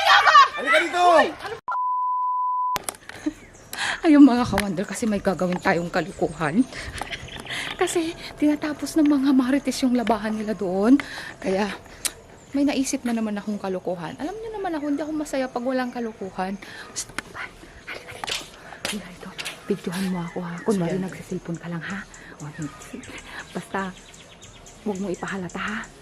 niyo ako! Halika dito! Ayun mga kawander, kasi may gagawin tayong kalukuhan. kasi tinatapos ng mga marites yung labahan nila doon. Kaya may naisip na naman akong kalukuhan. Alam niyo naman ako, hindi ako masaya pag walang kalukuhan. Basta, pan, halika dito. Halika dito. Pictuhan mo ako ha. Kunwari nagsisilpon ka lang ha. O, hindi. Basta, huwag mo ipahalata ha.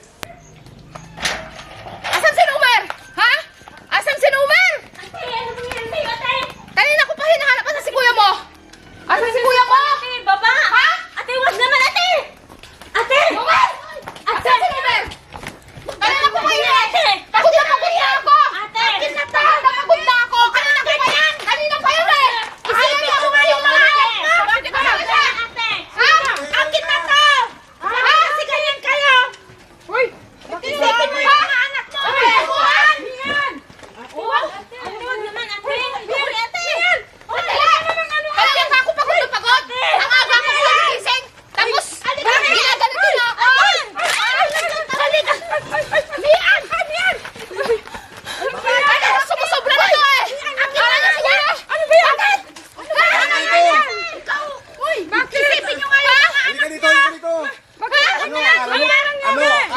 I was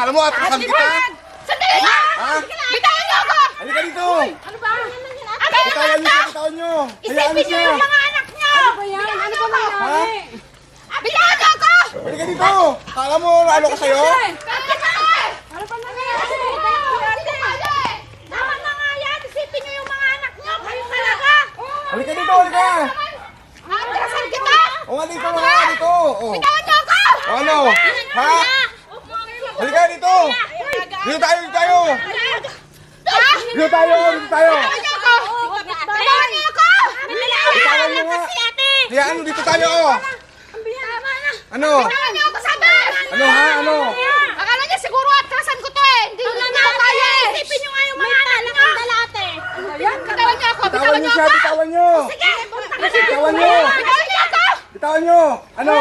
akala mo atrasan kita? Sandali lang! Ha? Bitawan niyo ako! Halika dito! Ano ba? Ano Bitawan niyo bitawan niyo! Hayaan Isipin niyo yung mga anak niyo! Ano ba yan? Ano ba Ha? Bitawan niyo ako! Halika dito! Akala mo, ano ko sa'yo? Ano ba nangyayari? Tama na nga yan! Isipin niyo yung mga anak niyo! Kayo talaga! Halika dito, halika! Atrasan kita! O nga dito, nga dito! O, Bitawan niyo ako! o ano? Ha? Halika dito! Dito tayo, dito tayo! Dito tayo, dito tayo! Bitawan niyo ako! Bitawan niyo ako! Bitawan niyo nga! Kaya ano, dito tayo, o! Ano? Ano ha? Ano? Akala niya siguro atrasan ko to eh! Hindi ko kaya eh! Isipin niyo nga yung mga anak niyo! Bitawan niyo ako! Bitawan Bitawan niyo niyo siya, ako! bitawan niyo! Bitawan niyo! Bitawan niyo ako! Bitawan niyo! Ano?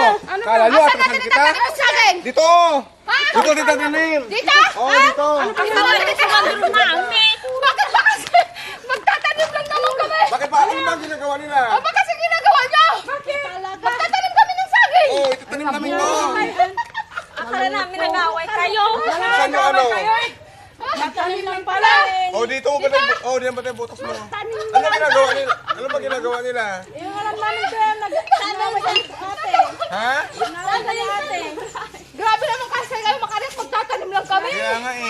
Kala niyo, Asan atrasan kita? itatanim sa akin? Dito! Ha? Dito, dito, dilim! Dito? Oo, dito! Bitawan niyo sa Bakit ba kasi? Magtatanim lang naman kami! Bakit ba? Ano ba ginagawa nila? O ba kasi ginagawa niyo? Bakit? Magtatanim kami ng saging! Oo, itatanim namin to! Akala namin nag-away kayo! Saan yung ano? Matalim lang pala eh! Oh, dito mo ba tayo? Oh, diyan ba tayo butas mo? Ano ginagawa nila? Ano ba ginagawa nila? Yung alam namin ko yung nag-away kayo ate! Ha? 两个